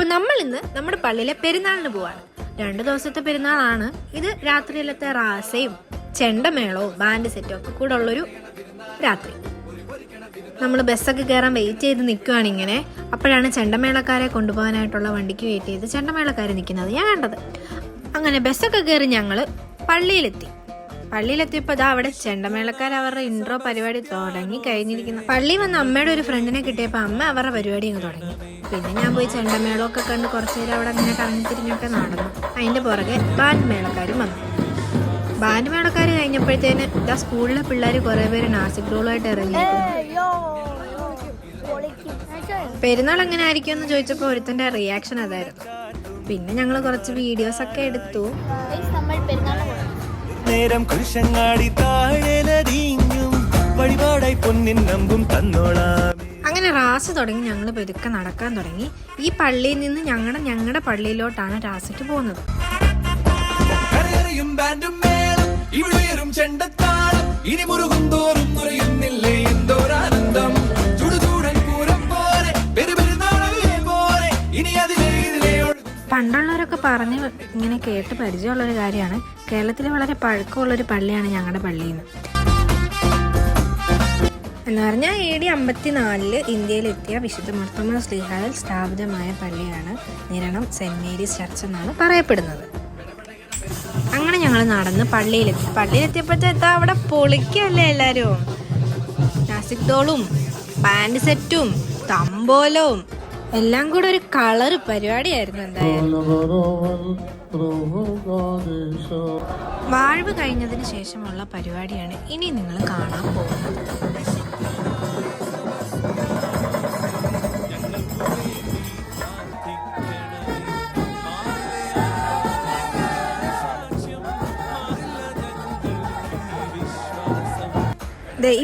അപ്പൊ നമ്മൾ ഇന്ന് നമ്മുടെ പള്ളിയിലെ പെരുന്നാളിന് പോവാണ്. രണ്ടു ദിവസത്തെ പെരുന്നാളാണ്. ഇത് രാത്രിയിലത്തെ റാസയും ചെണ്ടമേളവും ബാൻഡ് സെറ്റും ഒക്കെ കൂടെ ഉള്ളൊരു രാത്രി. നമ്മൾ ബസ്സൊക്കെ കയറാൻ വെയിറ്റ് ചെയ്ത് നിൽക്കുകയാണ് ഇങ്ങനെ. അപ്പോഴാണ് ചെണ്ടമേളക്കാരെ കൊണ്ടുപോകാനായിട്ടുള്ള വണ്ടിക്ക് വെയിറ്റ് ചെയ്ത് ചെണ്ടമേളക്കാർ നിൽക്കുന്നത് ഞാൻ കണ്ടത്. അങ്ങനെ ബസ്സൊക്കെ കയറി ഞങ്ങൾ പള്ളിയിലെത്തി. പള്ളിയിലെത്തിയപ്പോൾ ഇതാ അവിടെ ചെണ്ടമേളക്കാർ അവരുടെ ഇൻട്രോ പരിപാടി തുടങ്ങി കഴിഞ്ഞിരിക്കുന്നു. പള്ളി വന്ന അമ്മയുടെ ഒരു ഫ്രണ്ടിനെ കിട്ടിയപ്പോൾ അമ്മ അവരുടെ പരിപാടി അങ്ങ് തുടങ്ങി. പിന്നെ ഞാൻ പോയി ചെണ്ടമേളമൊക്കെ കണ്ട് കുറച്ചു നേരം അവിടെ അങ്ങനെ കറങ്ങി തിരിഞ്ഞൊക്കെ നടന്നു. അതിന്റെ പുറകെ ബാൻഡ് മേളക്കാരും വന്നു. ബാൻഡ് മേളക്കാർ കഴിഞ്ഞപ്പോഴത്തേന് ഇതാ സ്കൂളിലെ പിള്ളേർ കുറേ പേര് നാസിക് റോളുമായിട്ട് ഇറങ്ങി പെരുന്നാൾ എങ്ങനെ ആയിരിക്കും എന്ന് ചോദിച്ചപ്പോൾ ഒരുത്തന്റെ റിയാക്ഷൻ അതായിരുന്നു. പിന്നെ ഞങ്ങൾ കുറച്ച് വീഡിയോസ് ഒക്കെ എടുത്തു. നമ്മൾ പെരുന്നാൾ നേരം കുരിശങ്ങാടി താഴെലരിഞ്ഞും വഴിപാടായി പൊന്നിൻ നമ്പും തന്നോളാമേ അങ്ങനെ റാസ് തുടങ്ങി ഞങ്ങൾ പെരുക്കെ നടക്കാൻ തുടങ്ങി. ഈ പള്ളിയിൽ നിന്ന് ഞങ്ങളുടെ ഞങ്ങളുടെ പള്ളിയിലോട്ടാണ് റാസയ്ക്ക് പോകുന്നത്. ഇനി മുറുകും പറഞ്ഞ് ഇങ്ങനെ കേട്ട് പരിചയമുള്ളൊരു കാര്യമാണ്. കേരളത്തിൽ വളരെ പഴക്കമുള്ളൊരു പള്ളിയാണ് ഞങ്ങളുടെ പള്ളിയിൽ നിന്ന് എന്ന് പറഞ്ഞാൽ എ ഡി അമ്പത്തിനാലിൽ ഇന്ത്യയിലെത്തിയ വിശുദ്ധ മുർത്തമ്മ സ്ലിഹായിൽ സ്ഥാപിതമായ പള്ളിയാണ് നിരണം സെന്റ് മേരീസ് ചർച്ച് എന്നാണ് പറയപ്പെടുന്നത്. അങ്ങനെ ഞങ്ങൾ നടന്ന് പള്ളിയിലെത്തി. പള്ളിയിലെത്തിയപ്പോഴത്തെ അവിടെ പൊളിക്കല്ലേ എല്ലാവരും നാസിക് ഡോളും പാന്റ് സെറ്റും തമ്പോലവും എല്ലാം കൂടെ ഒരു കളറ് പരിപാടിയായിരുന്നു എന്തായാലും. വാഴ്വ് കഴിഞ്ഞതിന് ശേഷമുള്ള പരിപാടിയാണ് ഇനി നിങ്ങൾ കാണാൻ പോകുന്നത്.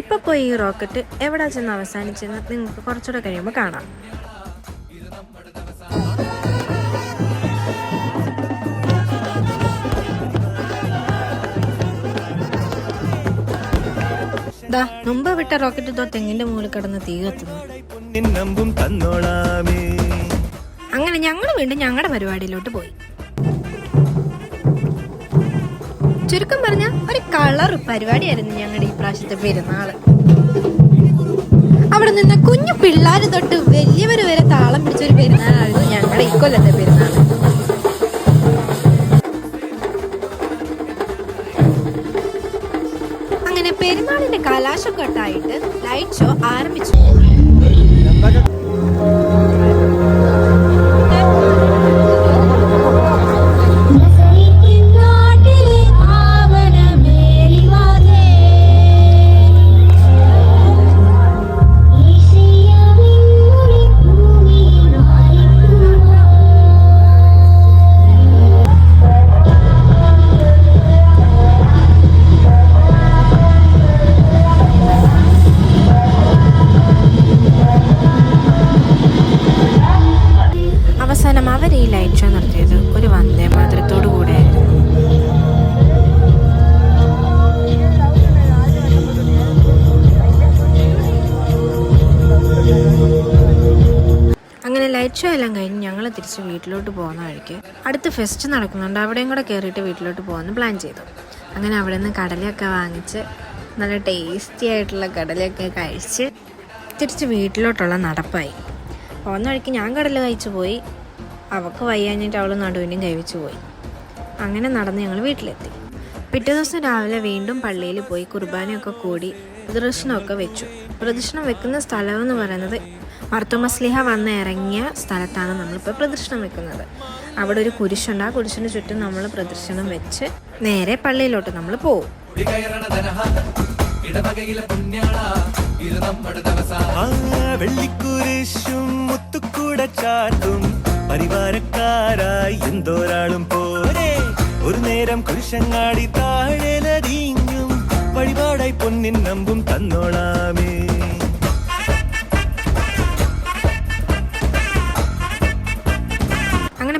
ഇപ്പൊ പോയി ഈ റോക്കറ്റ് എവിടെ ചെന്ന് അവസാനിച്ചെന്ന് നിങ്ങൾക്ക് കുറച്ചുകൂടെ കഴിയുമ്പോൾ കാണാം. ദാ മുമ്പ് വിട്ട റോക്കറ്റ് ഇതോ തെങ്ങിന്റെ മുകളിൽ കിടന്ന് തീ കത്തുന്നു. അങ്ങനെ ഞങ്ങൾ വീണ്ടും ഞങ്ങളുടെ പരിപാടിയിലോട്ട് പോയി. ചുരുക്കം പറഞ്ഞ ഒരു കളർ പരിപാടിയായിരുന്നു ഞങ്ങളുടെ ഈ പ്രാവശ്യത്തെ പെരുന്നാൾ. അവിടെ നിന്ന് കുഞ്ഞു പിള്ളേർ തൊട്ട് വലിയവര് വരെ താളം പിടിച്ച ഒരു പെരുന്നാളായിരുന്നു ഞങ്ങളുടെ ഇക്കൊല്ലത്തെ പെരുന്നാൾ. അങ്ങനെ പെരുന്നാളിന്റെ കലാശക്കൊട്ടായിട്ട് ലൈറ്റ് ഷോ ആരംഭിച്ചു. ലൈറ്റ് ഷോ എല്ലാം കഴിഞ്ഞ് ഞങ്ങൾ തിരിച്ച് വീട്ടിലോട്ട് പോകുന്ന വഴിക്ക് അടുത്ത് ഫെസ്റ്റ് നടക്കുന്നുണ്ട്. അവിടെയും കൂടെ കയറിയിട്ട് വീട്ടിലോട്ട് പോകാമെന്ന് പ്ലാൻ ചെയ്തു. അങ്ങനെ അവിടെ നിന്ന് കടലയൊക്കെ വാങ്ങിച്ച് നല്ല ടേസ്റ്റി ആയിട്ടുള്ള കടലയൊക്കെ കഴിച്ച് തിരിച്ച് വീട്ടിലോട്ടുള്ള നടപ്പായി. പോകുന്ന വഴിക്ക് ഞാൻ കടല കഴിച്ചു പോയി. അവൾക്ക് വയ്യാഞ്ഞിട്ട് അവൾ നടുവിനും കഴിച്ചു പോയി. അങ്ങനെ നടന്ന് ഞങ്ങൾ വീട്ടിലെത്തി. പിറ്റേ ദിവസം രാവിലെ വീണ്ടും പള്ളിയിൽ പോയി കുർബാനയൊക്കെ കൂടി പ്രദർശനമൊക്കെ വെച്ചു. പ്രദർശനം വെക്കുന്ന സ്ഥലം എന്ന് പറയുന്നത് മർത്തോമസ്ലിഹ വന്ന് ഇറങ്ങിയ സ്ഥലത്താണ് നമ്മളിപ്പോൾ പ്രദർശനം വെക്കുന്നത്. അവിടെ ഒരു കുരിശുണ്ട്. ആ കുരിശിന് ചുറ്റും നമ്മൾ പ്രദർശനം വെച്ച് നേരെ പള്ളിയിലോട്ട് നമ്മൾ പോവും. വെള്ളിക്കുരിശും മുത്തുക്കൂട ചാട്ടും പരിവാരക്കാരായി എന്തോരാളും പോരെ. ഒരു നേരം കുരിശങ്ങാടി താഴെ വഴിപാടായി പൊന്നിൻ നമ്പും തന്നോളാമേ.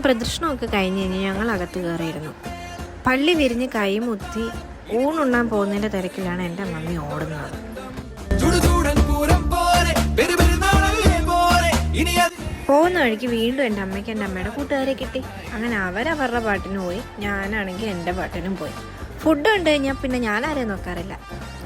പ്രദർശനമൊക്കെ കഴിഞ്ഞ് കഴിഞ്ഞ് ഞങ്ങൾ അകത്ത് കയറിയിരുന്നു. പള്ളി വിരിഞ്ഞ് കൈമുത്തി ഊണുണ്ണാൻ പോകുന്നതിന്റെ തിരക്കിലാണ് എന്റെ മമ്മി ഓടുന്നത്. പോകുന്ന വഴിക്ക് വീണ്ടും എന്റെ അമ്മയ്ക്ക് എന്റെ അമ്മയുടെ കൂട്ടുകാരെ കിട്ടി. അങ്ങനെ അവരവരുടെ പാട്ടിന് പോയി ഞാനാണെങ്കിൽ എന്റെ പാട്ടിനും പോയി. ഫുഡ് കണ്ടു കഴിഞ്ഞാൽ പിന്നെ ഞാൻ ആരെയും നോക്കാറില്ല.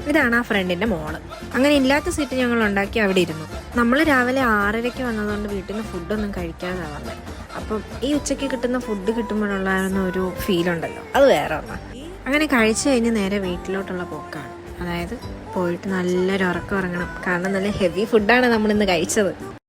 ഇതാണ് ആ ഫ്രണ്ടിന്റെ മോൾ. അങ്ങനെ ഇല്ലാത്ത സീറ്റ് ഞങ്ങൾ ഉണ്ടാക്കി അവിടെ ഇരുന്നു. നമ്മൾ രാവിലെ ആറരയ്ക്ക് വന്നതുകൊണ്ട് വീട്ടിൽ നിന്ന് ഫുഡൊന്നും കഴിക്കാതെ വന്നത്. അപ്പം ഈ ഉച്ചയ്ക്ക് കിട്ടുന്ന ഫുഡ് കിട്ടുമ്പോഴുള്ള ഒരു ഫീൽ ഉണ്ടല്ലോ. അത് വേറെ ഒന്നാ. അങ്ങനെ കഴിച്ചു കഴിഞ്ഞ് നേരെ വീട്ടിലോട്ടുള്ള പോക്കാണ്. അതായത് പോയിട്ട് നല്ലൊരു ഉറക്കം ഉറങ്ങണം. കാരണം നല്ല ഹെവി ഫുഡാണ് നമ്മളിന്ന് കഴിച്ചത്.